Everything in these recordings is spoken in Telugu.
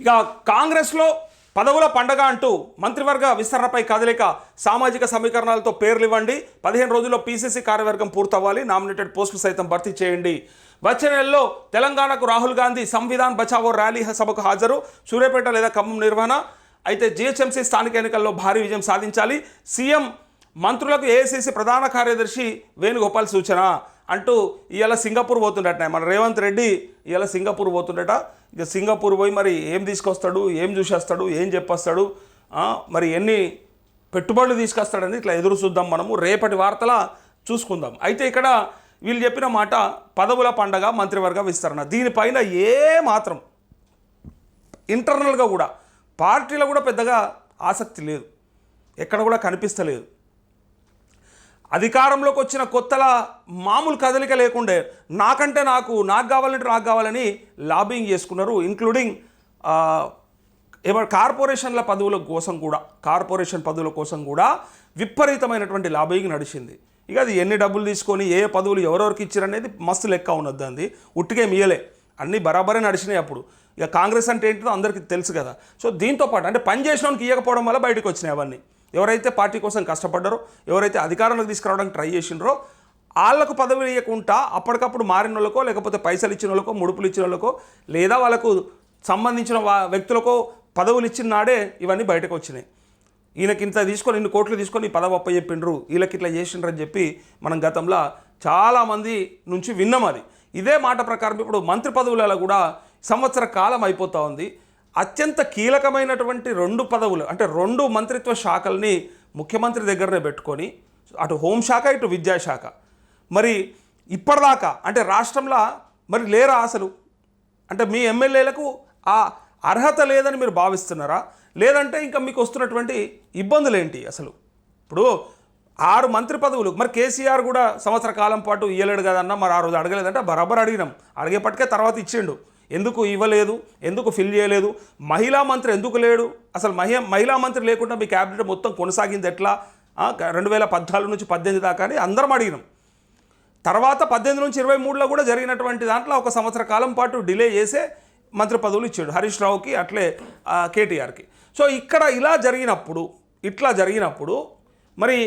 ఇక కాంగ్రెస్లో పదవుల పండగ అంటూ మంత్రివర్గ విస్తరణపై కదలిక సామాజిక సమీకరణాలతో పేర్లు ఇవ్వండి పదిహేను రోజుల్లో పీసీసీ కార్యవర్గం పూర్తవ్వాలి. నామినేటెడ్ పోస్టులు సైతం భర్తీ చేయండి. వచ్చే నెలలో తెలంగాణకు రాహుల్ గాంధీ సంవిధాన్ బచావో ర్యాలీ సభకు హాజరు. సూర్యాపేట లేదా ఖమ్మం నిర్వహణ. అయితే జిహెచ్ఎంసీ స్థానిక ఎన్నికల్లో భారీ విజయం సాధించాలి. సీఎం మంత్రులకు ఏఐసీసీ ప్రధాన కార్యదర్శి వేణుగోపాల్ సూచన. అంటూ ఇవాళ సింగపూర్ పోతుండట మన రేవంత్ రెడ్డి ఇవాళ సింగపూర్ పోతుండట. ఇక సింగపూర్ పోయి మరి ఏం తీసుకొస్తాడు? ఏం చూసేస్తాడు? ఏం చెప్పేస్తాడు? మరి ఎన్ని పెట్టుబడులు తీసుకొస్తాడని ఇట్లా ఎదురు చూద్దాం మనము. రేపటి వార్తల చూసుకుందాం. అయితే ఇక్కడ వీళ్ళు చెప్పిన మాట పదవుల పండగ మంత్రివర్గ విస్తరణ. దీనిపైన ఏ మాత్రం ఇంటర్నల్గా కూడా పార్టీలో కూడా పెద్దగా ఆసక్తి లేదు. ఎక్కడ కూడా కనిపిస్తలేదు. అధికారంలోకి వచ్చిన కొత్తల మామూలు కదలిక లేకుండే నాకంటే నాకు నాకు కావాలంటే నాకు కావాలని లాబింగ్ చేసుకున్నారు ఇంక్లూడింగ్ ఏమంటే కార్పొరేషన్ల పదవుల కోసం కూడా కార్పొరేషన్ పదవుల కోసం కూడా విపరీతమైనటువంటి లాబింగ్ నడిచింది. ఇక అది ఎన్ని డబ్బులు తీసుకొని ఏ పదవులు ఎవరెవరికి ఇచ్చారనేది మస్తు లెక్క ఉన్నది అంది. ఉట్టిగే మియలే అన్నీ బరాబరే నడిచినాయి అప్పుడు. ఇక కాంగ్రెస్ అంటే ఏంటిదో అందరికీ తెలుసు కదా. సో దీంతో పాటు అంటే పని చేసినోనికి ఇవ్వకపోవడం వల్ల బయటకు వచ్చినాయి అవన్నీ. ఎవరైతే పార్టీ కోసం కష్టపడ్డారో ఎవరైతే అధికారంలోకి తీసుకురావడానికి ట్రై చేసిండ్రో వాళ్ళకు పదవి ఇవ్వకుండా అప్పటికప్పుడు మారిన వాళ్ళకో లేకపోతే పైసలు ఇచ్చిన వాళ్ళకో ముడుపులు ఇచ్చిన వాళ్ళకో లేదా వాళ్ళకు సంబంధించిన వా- వ్యక్తులకో పదవులు ఇచ్చిన నాడే ఇవన్నీ బయటకు వచ్చినాయి. ఈయనకి ఇంత తీసుకొని ఇన్ని కోట్లు తీసుకొని ఈ పదవి అప్ప చెప్పిండ్రు వీళ్ళకి ఇట్లా చేసిండ్రు అని చెప్పి మనం గతంలో చాలామంది నుంచి విన్నాం అది. ఇదే మాట ప్రకారం ఇప్పుడు మంత్రి పదవులలో కూడా సంవత్సర కాలం అయిపోతూ ఉంది. అత్యంత కీలకమైనటువంటి రెండు పదవులు అంటే రెండు మంత్రిత్వ శాఖల్ని ముఖ్యమంత్రి దగ్గరనే పెట్టుకొని అటు హోంశాఖ ఇటు విద్యాశాఖ మరి ఇప్పటిదాకా అంటే రాష్ట్రంలో మరి లేరా అసలు? అంటే మీ ఎమ్మెల్యేలకు ఆ అర్హత లేదని మీరు భావిస్తున్నారా? లేదంటే ఇంకా మీకు వస్తున్నటువంటి ఇబ్బందులు ఏంటి అసలు? ఇప్పుడు ఆరు మంత్రి పదవులు మరి కేసీఆర్ కూడా సంవత్సర కాలం పాటు ఇయ్యలేడు కదన్నా మరి ఆ రోజు అడగలేదంటే బరాబర్ అడిగినాం. అడిగేపటికే తర్వాత ఇచ్చిండు. ఎందుకు ఇవ్వలేదు? ఎందుకు ఫిల్ చేయలేదు? మహిళా మంత్రి ఎందుకు లేడు? అసలు మహి మహిళా మంత్రి లేకుండా మీ క్యాబినెట్ మొత్తం కొనసాగింది ఎట్లా? రెండు వేల పద్నాలుగు నుంచి పద్దెనిమిది దాకా అని అందరం అడిగినాం. తర్వాత పద్దెనిమిది నుంచి ఇరవై మూడులో కూడా జరిగినటువంటి దాంట్లో ఒక సంవత్సర కాలం పాటు డిలే చేసే మంత్రి పదవులు ఇచ్చాడు. హరీష్ రావుకి అట్లే కేటీఆర్కి. సో ఇక్కడ ఇలా జరిగినప్పుడు ఇట్లా జరిగినప్పుడు మరి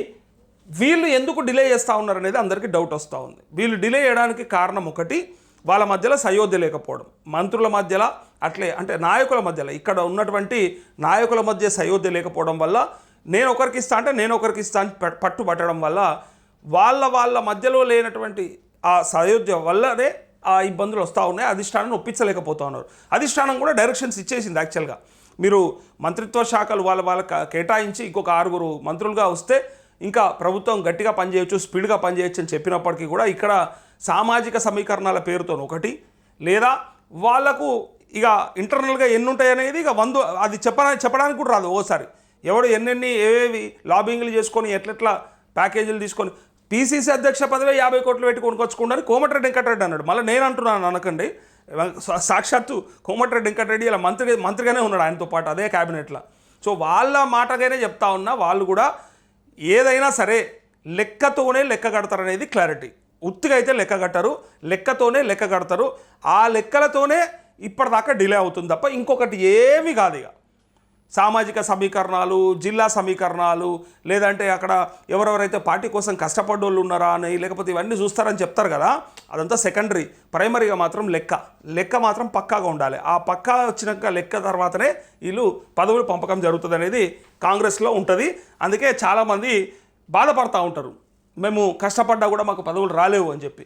వీళ్ళు ఎందుకు డిలే చేస్తూ ఉన్నారు అనేది అందరికీ డౌట్ వస్తూ ఉంది. వీళ్ళు డిలే చేయడానికి కారణం ఒకటి వాళ్ళ మధ్యలో సయోధ్య లేకపోవడం మంత్రుల మధ్యలో అట్లే అంటే నాయకుల మధ్యలో ఇక్కడ ఉన్నటువంటి నాయకుల మధ్య సయోధ్య లేకపోవడం వల్ల నేను ఒకరికి ఇస్తా అంటే నేను ఒకరికి ఇస్తా అని పట్టుబట్టడం పట్టు పట్టడం వల్ల వాళ్ళ వాళ్ళ మధ్యలో లేనటువంటి ఆ సయోధ్య వల్లనే ఆ ఇబ్బందులు వస్తూ ఉన్నాయి. అధిష్టానం ఒప్పించలేకపోతా ఉన్నారు అధిష్టానం కూడా డైరెక్షన్స్ ఇచ్చేసింది యాక్చువల్గా. మీరు మంత్రిత్వ శాఖలు వాళ్ళ వాళ్ళ కేటాయించి ఇంకొక ఆరుగురు మంత్రులుగా వస్తే ఇంకా ప్రభుత్వం గట్టిగా పనిచేయొచ్చు స్పీడ్గా పనిచేయొచ్చు అని చెప్పినప్పటికీ కూడా ఇక్కడ సామాజిక సమీకరణాల పేరుతో ఒకటి లేదా వాళ్ళకు ఇక ఇంటర్నల్గా ఎన్ని ఉంటాయనేది ఇక వంద అది చెప్పడానికి చెప్పడానికి కూడా రాదు ఓసారి. ఎవడు ఎన్నెన్ని ఏవేవి లాబింగ్లు చేసుకొని ఎట్లెట్లా ప్యాకేజీలు తీసుకొని పీసీసీ అధ్యక్ష పదవి యాభై కోట్లు పెట్టి కొనుకొచ్చుకుంటారు కోమటిరెడ్డి వెంకటరెడ్డి అన్నాడు. మళ్ళీ నేను అంటున్నాను అనకండి. సాక్షాత్తు కోమటిరెడ్డి వెంకటరెడ్డి ఇలా మంత్రి మంత్రిగానే ఉన్నాడు ఆయనతో పాటు అదే క్యాబినెట్లో. సో వాళ్ళ మాటగానే చెప్తా ఉన్నా వాళ్ళు కూడా ఏదైనా సరే లెక్కతోనే లెక్క కడతారనేది క్లారిటీ. ఉత్తిగా అయితే లెక్క కట్టరు లెక్కతోనే లెక్క కడతారు. ఆ లెక్కలతోనే ఇప్పటిదాకా డిలే అవుతుంది తప్ప ఇంకొకటి ఏమీ కాదు ఇక. సామాజిక సమీకరణాలు జిల్లా సమీకరణాలు లేదంటే అక్కడ ఎవరెవరైతే పార్టీ కోసం కష్టపడ్డోళ్ళు ఉన్నారా అని లేకపోతే ఇవన్నీ చూస్తారని చెప్తారు కదా అదంతా సెకండరీ ప్రైమరీగా మాత్రం లెక్క. లెక్క మాత్రం పక్కాగా ఉండాలి. ఆ పక్కా వచ్చినాక లెక్క తర్వాతనే వీళ్ళు పదవులు పంపకం జరుగుతుంది అనేది కాంగ్రెస్లో ఉంటుంది. అందుకే చాలామంది బాధపడతా ఉంటారు. మేము కష్టపడ్డా కూడా మాకు పదవులు రాలేవు అని చెప్పి.